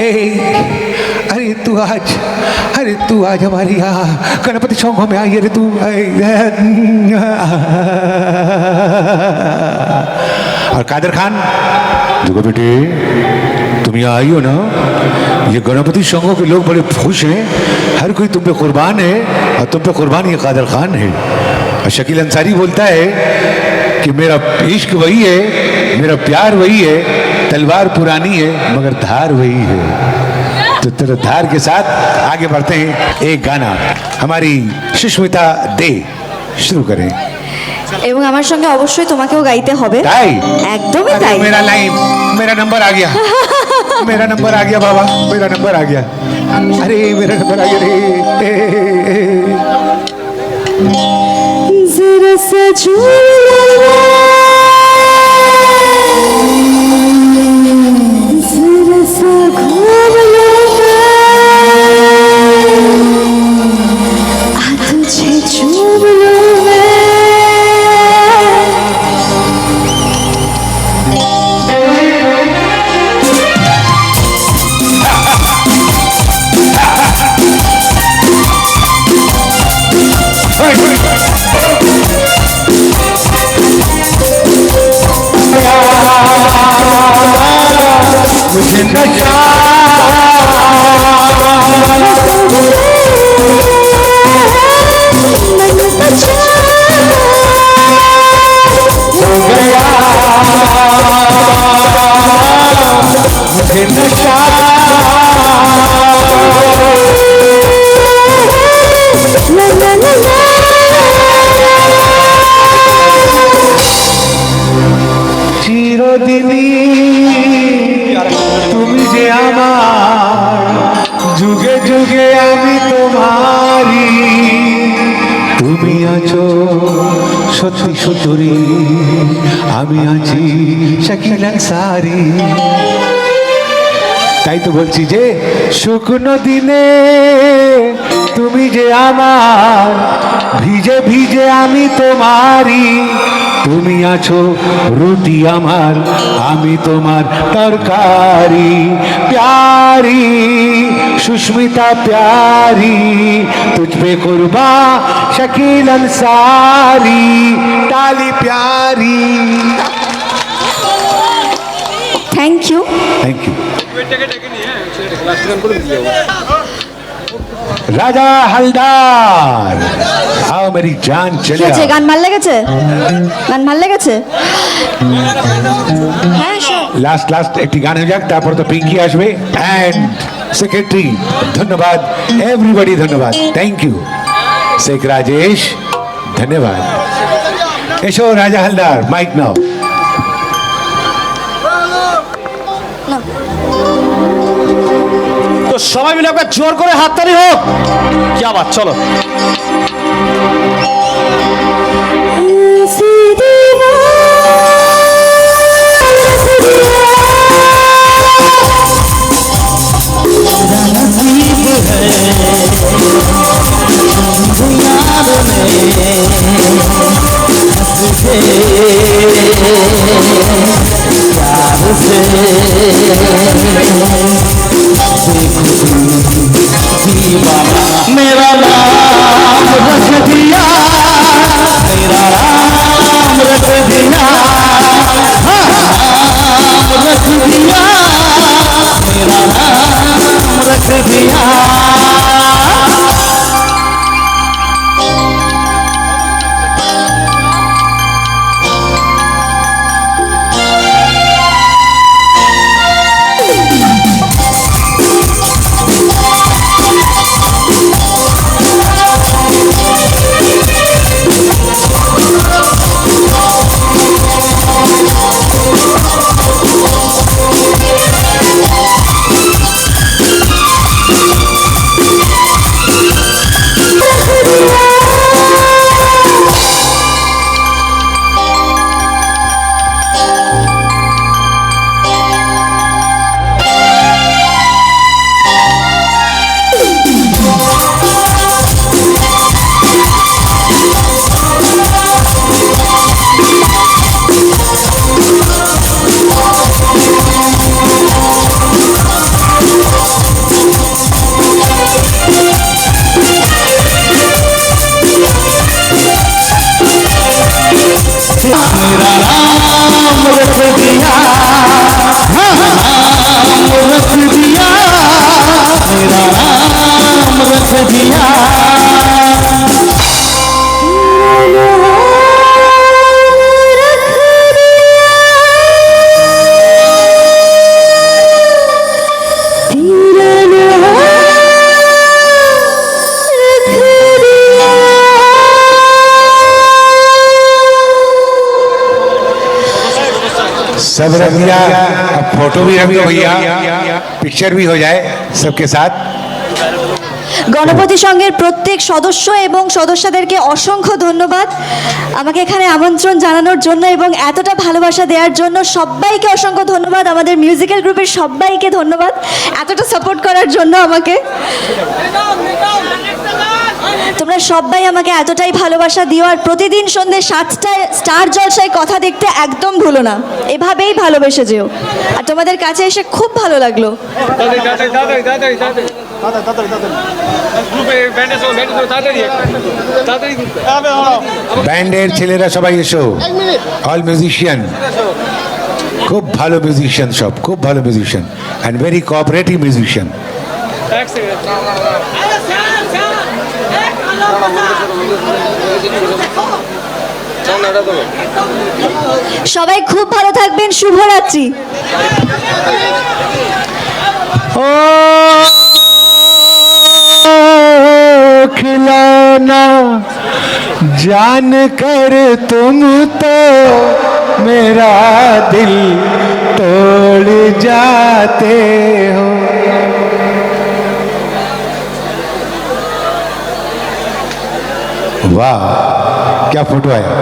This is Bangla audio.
ए, अरे तू आज अरे तू आज हमारी यहाँ गणपति संघ में आई अरे तू और कादर खान? देखो बेटे तुम यहाँ आई हो ना। ये गणपति संघों के लोग बड़े खुश हैं। हर कोई तुम पे कुर्बान है और तुम पे कुर्बान ये कादर खान है। और शकील अंसारी बोलता है कि मेरा इश्क वही है मेरा प्यार वही है तलवार पुरानी है मगर धार वही है तो तेरे धार के साथ आगे बढ़ते हैं एक गाना हमारी सुष्मिता दे शुरू करें এবং আমার সঙ্গে অবশ্যই তোমাকেও গাইতে হবে ताई একদমই अरे তাই मेरा लाइन मेरा नंबर आ गया मेरा नंबर आ गया बाबा मेरा नंबर आ गया अरे मेरा नंबर आ गया रे जरा सा जरा আমার। যুগে যুগে আমি তোমারি। তুমি আছো সত্যি আমি আছি সারি তাই তো বলছি যে, শুকনো দিনে তুমি যে আমার, ভিজে ভিজে আমি তোমারি। তুমি আছো রুটি আমার আমি তোমার তরকারি প্যারি সুস্মিতা প্যারি তুজবে করবা শকিল সারি টালি প্যারি। Thank you thank you Raja Haldar আও মেরি জান চলে গেছে গান ভালো লেগেছে? গান ভালো লেগেছে? হ্যাঁ, লাস্ট লাস্ট একটি গান হয়ে যাক তারপর তো পিঙ্কি আসবে। অ্যান্ড সেক্রেটারি ধন্যবাদ। এভরিবডি ধন্যবাদ। থ্যাংক ইউ শেখ রাজেশ ধন্যবাদ। এসো রাজা হালদার মাইক নাও। তো সবাই মিলে একবার জোর করে হাততালি হোক। কি আবার চলো। ऐसी मेरा नाम रख दिया मेरा नाम रख दिया हाँ, नाम रख दिया मेरा नाम रख दिया मेरा नाम रख दिया नाम रख दिया मेरा नाम रख दिया सब रख दिया अब फोटो भी रख दो भैया पिक्चर भी हो जाए सबके साथ গণপতি সংঘের প্রত্যেক সদস্য এবং সদস্যদেরকে অসংখ্য ধন্যবাদ আমাকে এখানে আমন্ত্রণ জানানোর জন্য এবং এতটা ভালোবাসা দেওয়ার জন্য সবাইকে অসংখ্য ধন্যবাদ আমাদের মিউজিক্যাল গ্রুপের সবাইকে ধন্যবাদ এতটা সাপোর্ট করার জন্য আমাকে তোমরা সবাই আমাকে এতটাই ভালোবাসা দিও আর প্রতিদিন সন্ধ্যে সাতটায় স্টার জলসায় কথা দেখতে একদম ভুলো না। এভাবেই ভালোবেসে যেও। আর তোমাদের কাছে এসে খুব ভালো লাগল। ব্যান্ডের ছেলেরা সবাই এসো। অল মিউজিশিয়ান খুব ভালো মিউজিশিয়ান সব খুব ভালো musician and very cooperative musician সবাই খুব ভালো থাকবেন শুভরাত্রি ओ खिलौना जान कर तुम तो मेरा दिल वाह क्या फ़ोटो आया?